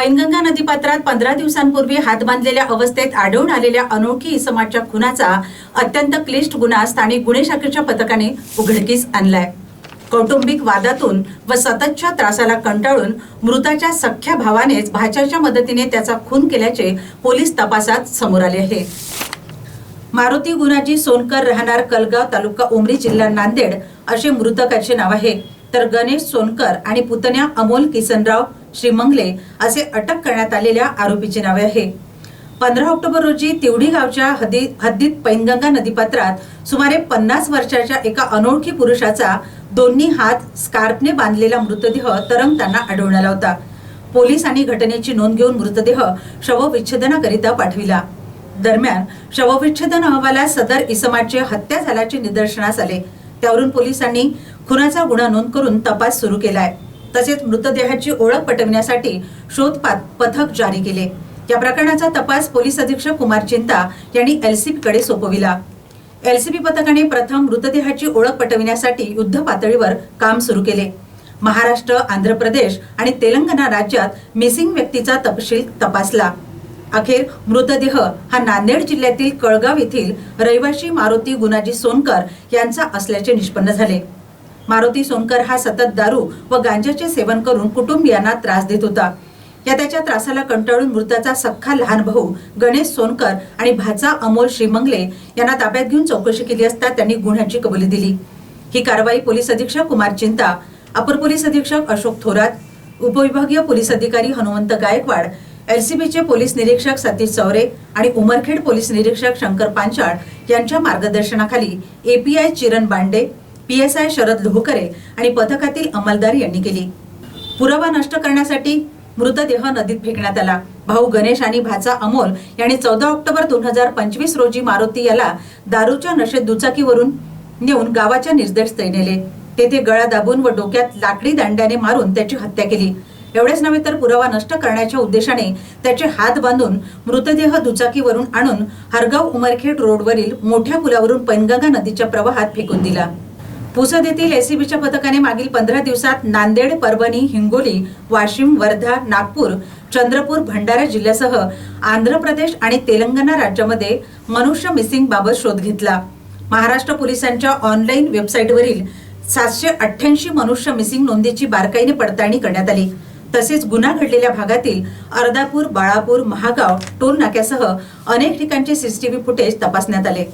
पैनगंगा नदीपात्रात पंधरा दिवसांपूर्वी हात बांधलेल्या अवस्थेत आढळून आलेल्या अनोळखी इसमाच्या खुनाचा अत्यंत क्लिष्ट गुन्हा स्थानिक गुन्हे शाखेच्या पथकाने उघडकीस आणलाय. कौटुंबिक वादातून व सततच्या त्रासाला कंटाळून मृताच्या सख्ख्या भावानेच भाच्याच्या मदतीने त्याचा खून केल्याचे पोलीस तपासात समोर आले आहे. मारुती गुणाजी सोनकर राहणार कलगाव तालुका उमरी जिल्हा नांदेड असे मृतकाचे नाव आहे. तर गणेश सोनकर आणि पुतण्या अमोल किसनराव श्रीमंगले असे अटक करण्यात आलेल्या आरोपीचे नावे आहे. पंधरा ऑक्टोबर रोजी तिवडी गावच्या हदी हद्दीत पैनगंगा नदीपात्रात सुमारे पन्नास वर्षाच्या एका अनोळखी पुरुषाचा दोन्ही हात स्कार्फने बांधलेला मृतदेह तरंगताना आढळून आला होता. पोलिसांनी घटनेची नोंद घेऊन मृतदेह शवविच्छेदनाकरिता पाठविला. दरम्यान शवविच्छेदन अहवालात सदर इसमाची हत्या झाल्याचे निदर्शनास आले. त्यावरून पोलिसांनी खुनाचा गुन्हा नोंद करून तपास सुरू केलाय. तसेच मृतदेहाची ओळख पटविण्यासाठी शोध पथक जारी केले. या प्रकरणाचा तपास पोलीस अधीक्षक कुमार चिंता यांनी एलसीबी कडे सोपविला. एलसीबी पथकाने प्रथम मृतदेहाची ओळख पटविण्यासाठी युद्ध पातळीवर काम सुरू केले. महाराष्ट्र आंध्र प्रदेश आणि तेलंगणा राज्यात मिसिंग व्यक्तीचा तपशील तपासला. अखेर मृतदेह हा नांदेड जिल्ह्यातील कळगाव येथील रहिवाशी मारुती गुणाजी सोनकर यांचा असल्याचे निष्पन्न झाले. मारुती सोनकर हा सतत दारू व गांजाचे सेवन करून कुटुंबियांना त्रास देत होता. या त्याच्या त्रासाला कंटाळून मृताचा सख्खा लहान भाऊ गणेश सोनकर आणि भाचा अमोल श्रीमंगले यांना ताब्यात घेऊन चौकशी केली असता त्यांनी गुन्ह्याची कबुली दिली. ही कारवाई पोलीस अधीक्षक कुमार चिंता अपर पोलीस अधीक्षक अशोक थोरात उपविभागीय पोलीस अधिकारी हनुमंत गायकवाड एलसीबीचे पोलीस निरीक्षक सतीश चौरे आणि उमरखेड पोलीस निरीक्षक शंकर पांचाळ यांच्या मार्गदर्शनाखाली एपीआय चिरण बांडे पीएसआय शरद लोहकरे आणि पथकातील अंमलदार यांनी केली. पुरावा नष्ट करण्यासाठी मृतदेह नदीत फेकण्यात आला. भाऊ गणेश आणि भाचा अमोल यांनी चौदा ऑक्टोबर दोन हजार पंचवीस रोजी मारुती याला दारूच्या नशेत दुचाकीवरून नेऊन गावाच्या निर्देश नेले तेथे गळा दाबून व डोक्यात लाकडी दांड्याने मारून त्याची हत्या केली. एवढेच नव्हे तर पुरावा नष्ट करण्याच्या उद्देशाने त्याचे हात बांधून मृतदेह दुचाकीवरून आणून हरगाव उमरखेड रोडवरील मोठ्या पुलावरून पैनगंगा नदीच्या प्रवाहात फेकून दिला. पुसद येथील एसीबीच्या पथकाने मागील पंधरा दिवसात नांदेड परभणी हिंगोली वाशिम वर्धा नागपूर चंद्रपूर भंडारा जिल्ह्यासह आंध्र प्रदेश आणि तेलंगणा राज्यामध्ये मनुष्य मिसिंग बाबत शोध घेतला. महाराष्ट्र पोलिसांच्या ऑनलाईन वेबसाईटवरील सातशे अठ्ठ्याऐंशी मनुष्य मिसिंग नोंदीची बारकाईने पडताळणी करण्यात आली. तसेच गुन्हा घडलेल्या भागातील अर्धापूर बाळापूर महागाव टोल नाक्यासह अनेक ठिकाणचे सीसीटीव्ही फुटेज तपासण्यात आले.